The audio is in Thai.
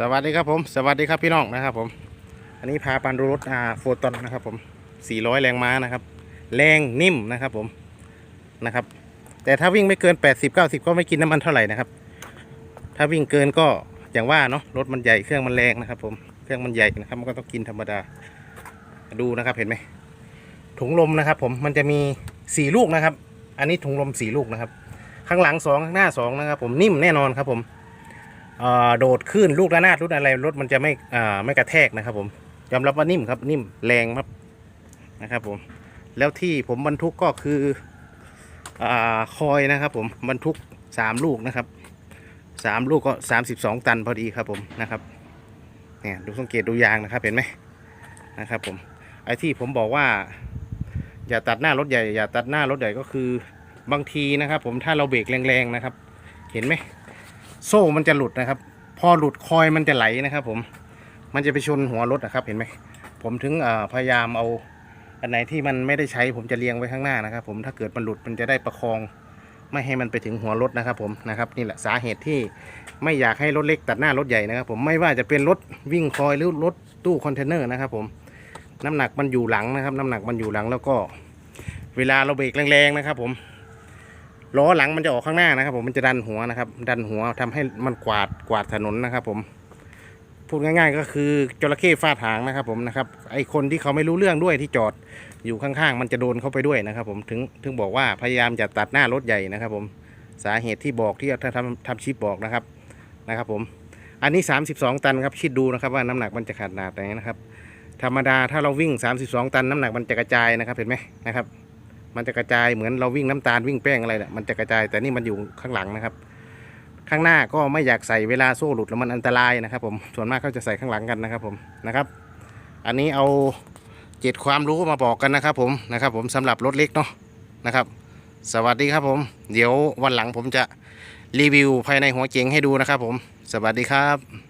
สวัสดีครับผม สวัสดีครับพี่น้องนะครับผม อันนี้พาปันดูรถอ่าโฟตอนนะครับผม 400 แรงม้านะครับ แรงนิ่มนะครับผมนะครับ แต่ถ้าวิ่งไม่เกิน 80 90 ก็ไม่กินน้ำมันเท่าไหร่นะครับ ถ้าวิ่งเกินก็อย่างว่าเนาะรถมันใหญ่เครื่องมันแรงนะครับ ผมเครื่องมันใหญ่นะครับมันก็ต้องกินธรรมดา ดูนะครับเห็นไหมถุงลมนะครับ ผมมันจะมี 4 ลูกนะครับ อันนี้ถุงลม 4 ลูกนะครับ ข้างหลัง2ข้างหน้า2นะครับ ผมนิ่มแน่นอนครับผม โดดขึ้นลูกระนาดลูกอะไรรถมันจะไม่ไม่กระแทกนะครับ ผมยอมรับว่านิ่มครับนิ่มแรงครับนะครับ ผม แล้วที่ผมบรรทุกก็คืออคอยนะครับ ผมบรรทุกสามลูกนะครับสามลูกก็สามสิบสองตันพอดีครับผมนะครับเนี่ยดูสังเกตดูยางนะครับเห็นไหมนะครับ ผมไอ้ที่ผมบอกว่า อย่าตัดหน้ารถใหญ่อย่าตัดหน้ารถใหญ่ก็คือบางทีนะครับ ผมถ้าเราเบรกแรงๆนะครับ เห็นไหม โซ่มันจะหลุดนะครับ พอหลุดคอยมันจะไหลนะครับ ผมมันจะไปชนหัวรถนะครับเห็นไหมผมถึงพยายามเอาอันไหนที่มันไม่ได้ใช้ผมจะเรียงไว้ข้างหน้านะครับ ผมถ้าเกิดมันหลุดมันจะได้ประคองไม่ให้มันไปถึงหัวรถนะครับ ผมนะครับนี่แหละสาเหตุที่ไม่อยากให้รถเล็กตัดหน้ารถใหญ่นะครับ ผมไม่ว่าจะเป็นรถวิ่งคอยหรือรถตู้คอนเทนเนอร์นะครับ ผมน้ำหนักมันอยู่หลังนะครับ น้ำหนักมันอยู่หลังแล้วก็ เวลาเราเบรกแรงๆนะครับ ผม ล้อหลังมันจะออกข้างหน้านะครับ ผมมันจะดันหัวนะครับ ดันหัวทำให้มันกวาดกวาดถนนนะครับ ผม พูดง่ายๆ ก็คือจระเข้ฟาดหางนะครับ ผมนะครับไอคนที่เขาไม่รู้เรื่องด้วยที่จอดอยู่ข้างๆ มันจะโดนเข้าไปด้วยนะครับ ผมถึงถึงบอกว่าพยายามจะตัดหน้ารถใหญ่นะครับ ผมสาเหตุที่บอกที่ถ้าทำทำชิปบอกนะครับนะครับ ผม อันนี้ 32 ตันครับคิดดูนะครับว่าน้ำหนักมันจะขนาดไหนนะครับ ธรรมดาถ้าเราวิ่ง 32 ตันน้ำหนักมันจะกระจายนะครับเห็นไหมนะครับ มันจะกระจายเหมือนเราวิ่งน้ำตาลวิ่งแป้งอะไรเนี่ยมันจะกระจายแต่นี่มันอยู่ข้างหลังนะครับ ข้างหน้าก็ไม่อยากใส่เวลาโซ่หลุดแล้วมันอันตรายนะครับ ผมส่วนมากเขาจะใส่ข้างหลังกันนะครับ ผมนะครับ อันนี้เอาเจ็ดความรู้มาบอกกันนะครับ ผมนะครับ ผมสำหรับรถเล็กเนาะนะครับ สวัสดีครับผม เดี๋ยววันหลังผมจะรีวิวภายในหัวเก๋งให้ดูนะครับ ผม สวัสดีครับ